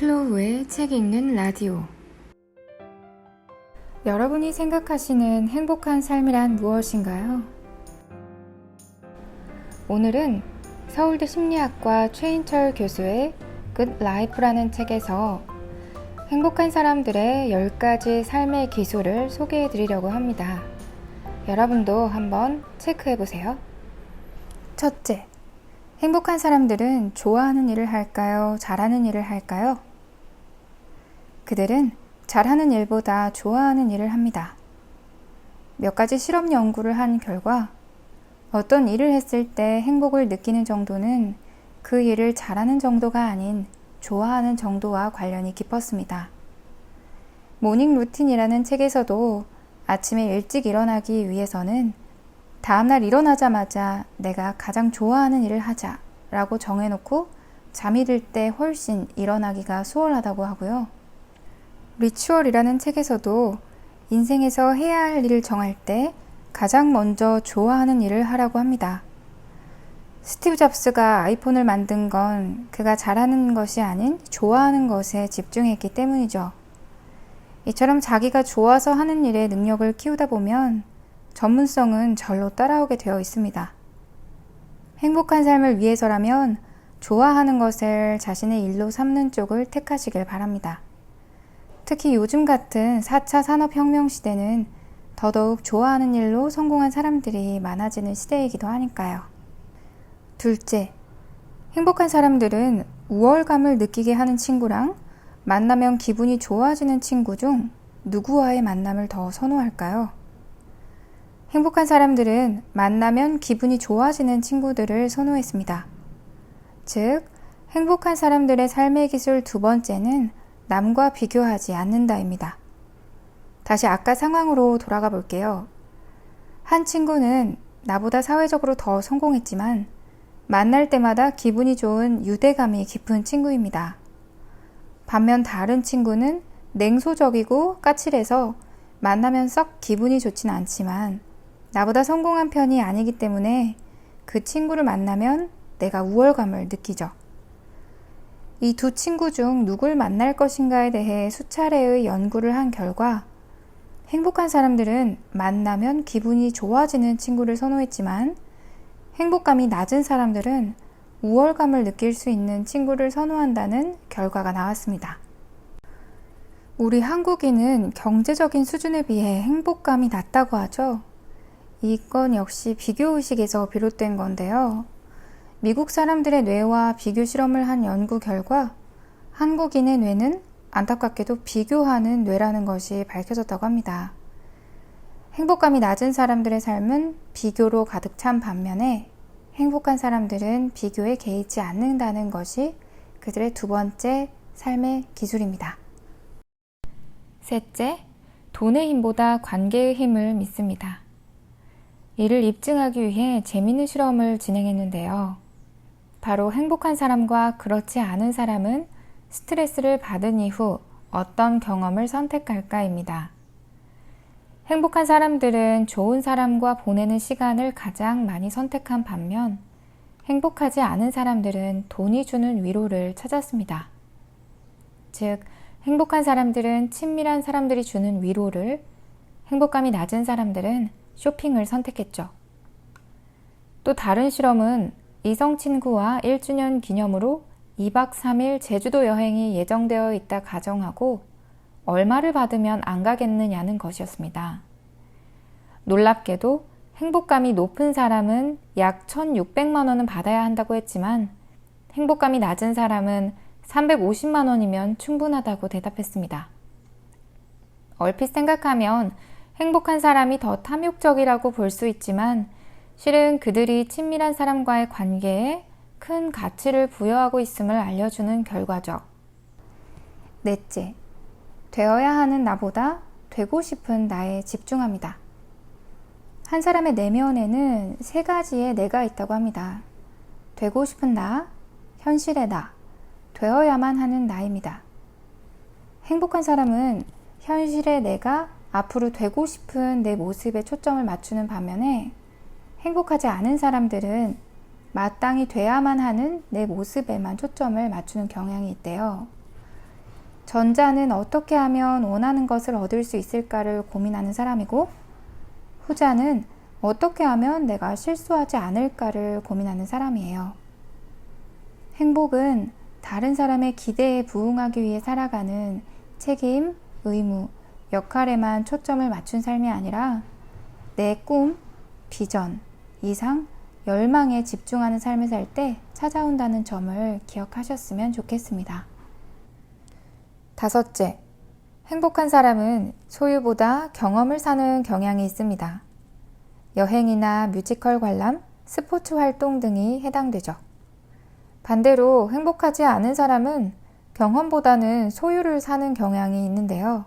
플로우의 책 읽는 라디오. 여러분이 생각하시는 행복한 삶이란 무엇인가요? 오늘은 서울대 심리학과 최인철 교수의 Good Life라는 책에서 행복한 사람들의 10가지 삶의 기술을 소개해 드리려고 합니다. 여러분도 한번 체크해 보세요. 첫째, 행복한 사람들은 좋아하는 일을 할까요? 잘하는 일을 할까요? 그들은 잘하는 일보다 좋아하는 일을 합니다. 몇 가지 실험 연구를 한 결과 어떤 일을 했을 때 행복을 느끼는 정도는 그 일을 잘하는 정도가 아닌 좋아하는 정도와 관련이 깊었습니다. 모닝 루틴이라는 책에서도 아침에 일찍 일어나기 위해서는 다음날 일어나자마자 내가 가장 좋아하는 일을 하자 라고 정해놓고 잠이 들 때 훨씬 일어나기가 수월하다고 하고요. 리추얼이라는 책에서도 인생에서 해야 할 일을 정할 때 가장 먼저 좋아하는 일을 하라고 합니다. 스티브 잡스가 아이폰을 만든 건 그가 잘하는 것이 아닌 좋아하는 것에 집중했기 때문이죠. 이처럼 자기가 좋아서 하는 일에 능력을 키우다 보면 전문성은 절로 따라오게 되어 있습니다. 행복한 삶을 위해서라면 좋아하는 것을 자신의 일로 삼는 쪽을 택하시길 바랍니다. 특히 요즘 같은 4차 산업혁명 시대는 더더욱 좋아하는 일로 성공한 사람들이 많아지는 시대이기도 하니까요. 둘째, 행복한 사람들은 우월감을 느끼게 하는 친구랑 만나면 기분이 좋아지는 친구 중 누구와의 만남을 더 선호할까요? 행복한 사람들은 만나면 기분이 좋아지는 친구들을 선호했습니다. 즉, 행복한 사람들의 삶의 기술 두 번째는 남과 비교하지 않는다입니다. 다시 아까 상황으로 돌아가 볼게요. 한 친구는 나보다 사회적으로 더 성공했지만 만날 때마다 기분이 좋은 유대감이 깊은 친구입니다. 반면 다른 친구는 냉소적이고 까칠해서 만나면 썩 기분이 좋진 않지만 나보다 성공한 편이 아니기 때문에 그 친구를 만나면 내가 우월감을 느끼죠. 이 두 친구 중 누굴 만날 것인가에 대해 수차례의 연구를 한 결과 행복한 사람들은 만나면 기분이 좋아지는 친구를 선호했지만 행복감이 낮은 사람들은 우월감을 느낄 수 있는 친구를 선호한다는 결과가 나왔습니다. 우리 한국인은 경제적인 수준에 비해 행복감이 낮다고 하죠. 이건 역시 비교의식에서 비롯된 건데요. 미국 사람들의 뇌와 비교 실험을 한 연구 결과 한국인의 뇌는 안타깝게도 비교하는 뇌라는 것이 밝혀졌다고 합니다. 행복감이 낮은 사람들의 삶은 비교로 가득 찬 반면에 행복한 사람들은 비교에 개의치 않는다는 것이 그들의 두 번째 삶의 기술입니다. 셋째, 돈의 힘보다 관계의 힘을 믿습니다. 이를 입증하기 위해 재미있는 실험을 진행했는데요. 바로 행복한 사람과 그렇지 않은 사람은 스트레스를 받은 이후 어떤 경험을 선택할까입니다. 행복한 사람들은 좋은 사람과 보내는 시간을 가장 많이 선택한 반면 행복하지 않은 사람들은 돈이 주는 위로를 찾았습니다. 즉, 행복한 사람들은 친밀한 사람들이 주는 위로를, 행복감이 낮은 사람들은 쇼핑을 선택했죠. 또 다른 실험은 이성 친구와 1주년 기념으로 2박 3일 제주도 여행이 예정되어 있다 가정하고 얼마를 받으면 안 가겠느냐는 것이었습니다. 놀랍게도 행복감이 높은 사람은 약 1,600만 원은 받아야 한다고 했지만 행복감이 낮은 사람은 350만 원이면 충분하다고 대답했습니다. 얼핏 생각하면 행복한 사람이 더 탐욕적이라고 볼 수 있지만 실은 그들이 친밀한 사람과의 관계에 큰 가치를 부여하고 있음을 알려주는 결과죠. 넷째, 되어야 하는 나보다 되고 싶은 나에 집중합니다. 한 사람의 내면에는 세 가지의 내가 있다고 합니다. 되고 싶은 나, 현실의 나, 되어야만 하는 나입니다. 행복한 사람은 현실의 내가 앞으로 되고 싶은 내 모습에 초점을 맞추는 반면에 행복하지 않은 사람들은 마땅히 돼야만 하는 내 모습에만 초점을 맞추는 경향이 있대요. 전자는 어떻게 하면 원하는 것을 얻을 수 있을까를 고민하는 사람이고, 후자는 어떻게 하면 내가 실수하지 않을까를 고민하는 사람이에요. 행복은 다른 사람의 기대에 부응하기 위해 살아가는 책임, 의무, 역할에만 초점을 맞춘 삶이 아니라 내 꿈, 비전, 이상, 열망에 집중하는 삶을 살 때 찾아온다는 점을 기억하셨으면 좋겠습니다. 다섯째, 행복한 사람은 소유보다 경험을 사는 경향이 있습니다. 여행이나 뮤지컬 관람, 스포츠 활동 등이 해당되죠. 반대로 행복하지 않은 사람은 경험보다는 소유를 사는 경향이 있는데요.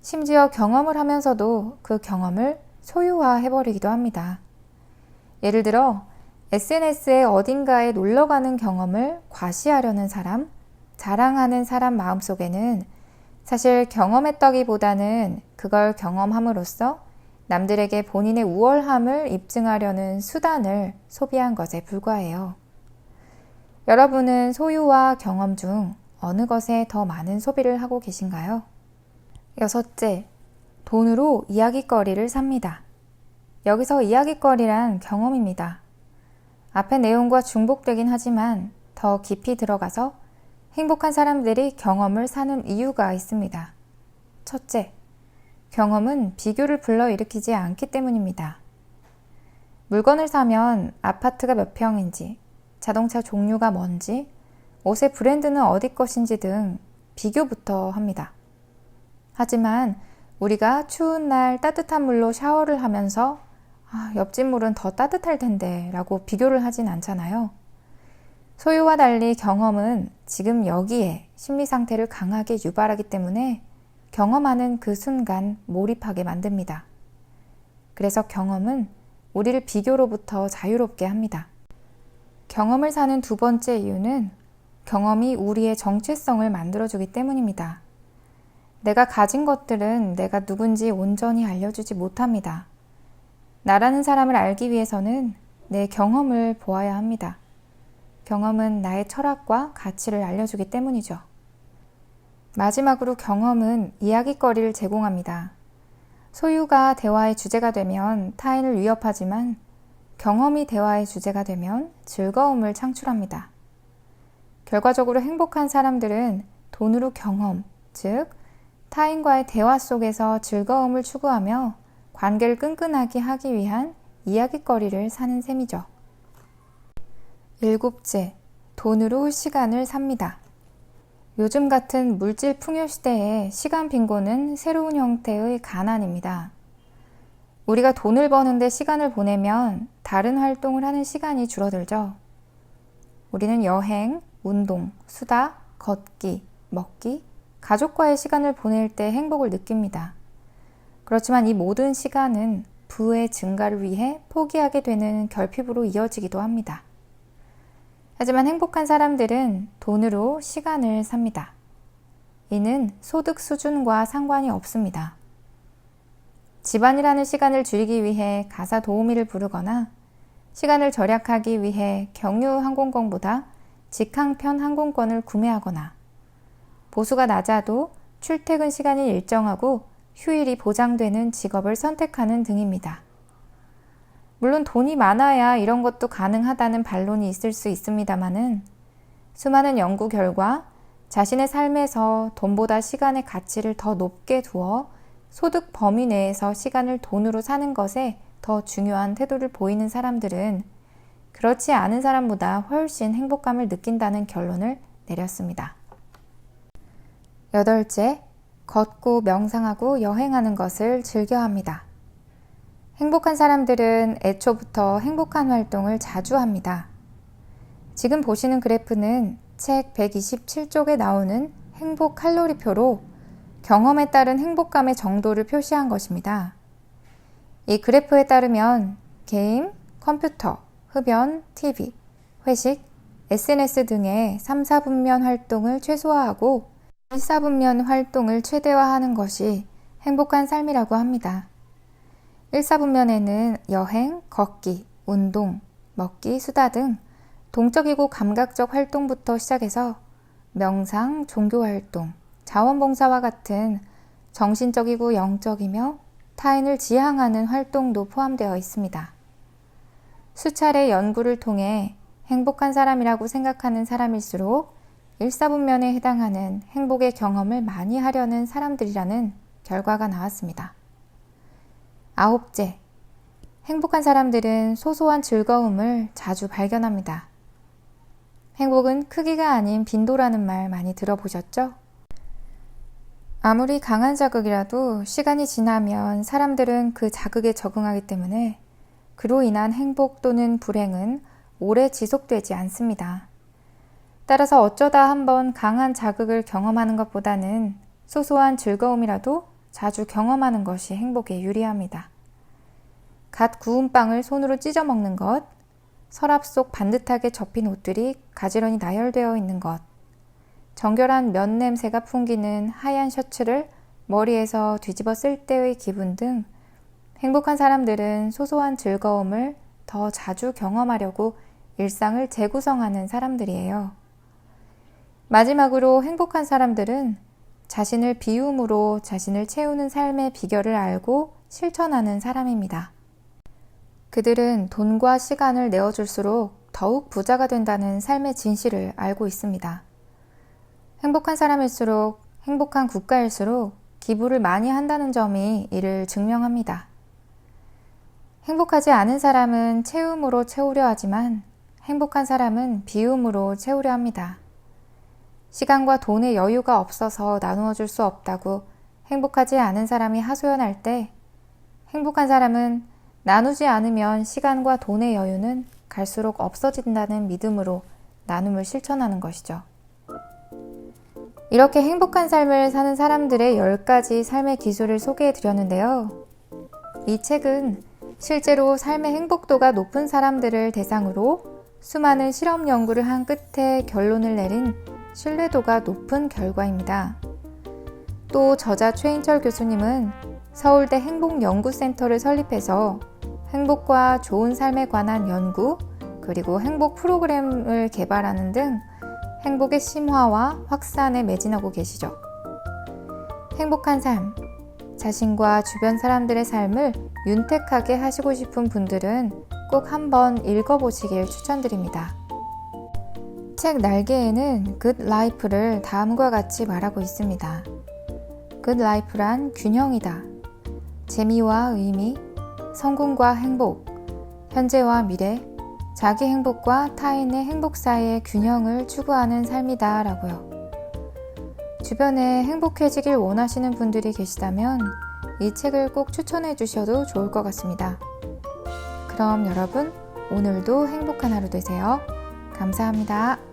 심지어 경험을 하면서도 그 경험을 소유화해버리기도 합니다. 예를 들어, SNS에 어딘가에 놀러 가는 경험을 과시하려는 사람, 자랑하는 사람 마음속에는 사실 경험했다기보다는 그걸 경험함으로써 남들에게 본인의 우월함을 입증하려는 수단을 소비한 것에 불과해요. 여러분은 소유와 경험 중 어느 것에 더 많은 소비를 하고 계신가요? 여섯째, 돈으로 이야기거리를 삽니다. 여기서 이야기거리란 경험입니다. 앞의 내용과 중복되긴 하지만 더 깊이 들어가서 행복한 사람들이 경험을 사는 이유가 있습니다. 첫째, 경험은 비교를 불러일으키지 않기 때문입니다. 물건을 사면 아파트가 몇 평인지, 자동차 종류가 뭔지, 옷의 브랜드는 어디 것인지 등 비교부터 합니다. 하지만 우리가 추운 날 따뜻한 물로 샤워를 하면서 아, 옆집 물은 더 따뜻할 텐데 라고 비교를 하진 않잖아요. 소유와 달리 경험은 지금 여기에 심리 상태를 강하게 유발하기 때문에 경험하는 그 순간 몰입하게 만듭니다. 그래서 경험은 우리를 비교로부터 자유롭게 합니다. 경험을 사는 두 번째 이유는 경험이 우리의 정체성을 만들어주기 때문입니다. 내가 가진 것들은 내가 누군지 온전히 알려주지 못합니다. 나라는 사람을 알기 위해서는 내 경험을 보아야 합니다. 경험은 나의 철학과 가치를 알려주기 때문이죠. 마지막으로 경험은 이야기거리를 제공합니다. 소유가 대화의 주제가 되면 타인을 위협하지만 경험이 대화의 주제가 되면 즐거움을 창출합니다. 결과적으로 행복한 사람들은 돈으로 경험, 즉, 타인과의 대화 속에서 즐거움을 추구하며 관계를 끈끈하게 하기 위한 이야기거리를 사는 셈이죠. 일곱째, 돈으로 시간을 삽니다. 요즘 같은 물질 풍요 시대에 시간 빈곤은 새로운 형태의 가난입니다. 우리가 돈을 버는데 시간을 보내면 다른 활동을 하는 시간이 줄어들죠. 우리는 여행, 운동, 수다, 걷기, 먹기, 가족과의 시간을 보낼 때 행복을 느낍니다. 그렇지만 이 모든 시간은 부의 증가를 위해 포기하게 되는 결핍으로 이어지기도 합니다. 하지만 행복한 사람들은 돈으로 시간을 삽니다. 이는 소득 수준과 상관이 없습니다. 집안이라는 시간을 줄이기 위해 가사 도우미를 부르거나 시간을 절약하기 위해 경유 항공권보다 직항편 항공권을 구매하거나 보수가 낮아도 출퇴근 시간이 일정하고 휴일이 보장되는 직업을 선택하는 등입니다. 물론 돈이 많아야 이런 것도 가능하다는 반론이 있을 수 있습니다만은 수많은 연구 결과 자신의 삶에서 돈보다 시간의 가치를 더 높게 두어 소득 범위 내에서 시간을 돈으로 사는 것에 더 중요한 태도를 보이는 사람들은 그렇지 않은 사람보다 훨씬 행복감을 느낀다는 결론을 내렸습니다. 여덟째, 걷고 명상하고 여행하는 것을 즐겨 합니다. 행복한 사람들은 애초부터 행복한 활동을 자주 합니다. 지금 보시는 그래프는 책 127쪽에 나오는 행복 칼로리표로 경험에 따른 행복감의 정도를 표시한 것입니다. 이 그래프에 따르면 게임, 컴퓨터, 흡연, TV, 회식, SNS 등의 3, 4분면 활동을 최소화하고 1, 4분면 활동을 최대화하는 것이 행복한 삶이라고 합니다. 1, 4분면에는 여행, 걷기, 운동, 먹기, 수다 등 동적이고 감각적 활동부터 시작해서 명상, 종교 활동, 자원봉사와 같은 정신적이고 영적이며 타인을 지향하는 활동도 포함되어 있습니다. 수차례 연구를 통해 행복한 사람이라고 생각하는 사람일수록 일사분면에 해당하는 행복의 경험을 많이 하려는 사람들이라는 결과가 나왔습니다. 아홉째, 행복한 사람들은 소소한 즐거움을 자주 발견합니다. 행복은 크기가 아닌 빈도라는 말 많이 들어보셨죠? 아무리 강한 자극이라도 시간이 지나면 사람들은 그 자극에 적응하기 때문에 그로 인한 행복 또는 불행은 오래 지속되지 않습니다. 따라서 어쩌다 한번 강한 자극을 경험하는 것보다는 소소한 즐거움이라도 자주 경험하는 것이 행복에 유리합니다. 갓 구운 빵을 손으로 찢어 먹는 것, 서랍 속 반듯하게 접힌 옷들이 가지런히 나열되어 있는 것, 정결한 면 냄새가 풍기는 하얀 셔츠를 머리에서 뒤집어 쓸 때의 기분 등 행복한 사람들은 소소한 즐거움을 더 자주 경험하려고 일상을 재구성하는 사람들이에요. 마지막으로 행복한 사람들은 자신을 비움으로 자신을 채우는 삶의 비결을 알고 실천하는 사람입니다. 그들은 돈과 시간을 내어줄수록 더욱 부자가 된다는 삶의 진실을 알고 있습니다. 행복한 사람일수록 행복한 국가일수록 기부를 많이 한다는 점이 이를 증명합니다. 행복하지 않은 사람은 채움으로 채우려 하지만 행복한 사람은 비움으로 채우려 합니다. 시간과 돈의 여유가 없어서 나누어 줄 수 없다고 행복하지 않은 사람이 하소연할 때 행복한 사람은 나누지 않으면 시간과 돈의 여유는 갈수록 없어진다는 믿음으로 나눔을 실천하는 것이죠. 이렇게 행복한 삶을 사는 사람들의 10가지 삶의 기술을 소개해 드렸는데요. 이 책은 실제로 삶의 행복도가 높은 사람들을 대상으로 수많은 실험 연구를 한 끝에 결론을 내린 신뢰도가 높은 결과입니다. 또 저자 최인철 교수님은 서울대 행복연구센터를 설립해서 행복과 좋은 삶에 관한 연구, 그리고 행복 프로그램을 개발하는 등 행복의 심화와 확산에 매진하고 계시죠. 행복한 삶, 자신과 주변 사람들의 삶을 윤택하게 하시고 싶은 분들은 꼭 한번 읽어보시길 추천드립니다. 책 날개에는 good life를 다음과 같이 말하고 있습니다. good life란 균형이다. 재미와 의미, 성공과 행복, 현재와 미래, 자기 행복과 타인의 행복 사이의 균형을 추구하는 삶이다 라고요. 주변에 행복해지길 원하시는 분들이 계시다면 이 책을 꼭 추천해 주셔도 좋을 것 같습니다. 그럼 여러분, 오늘도 행복한 하루 되세요. 감사합니다.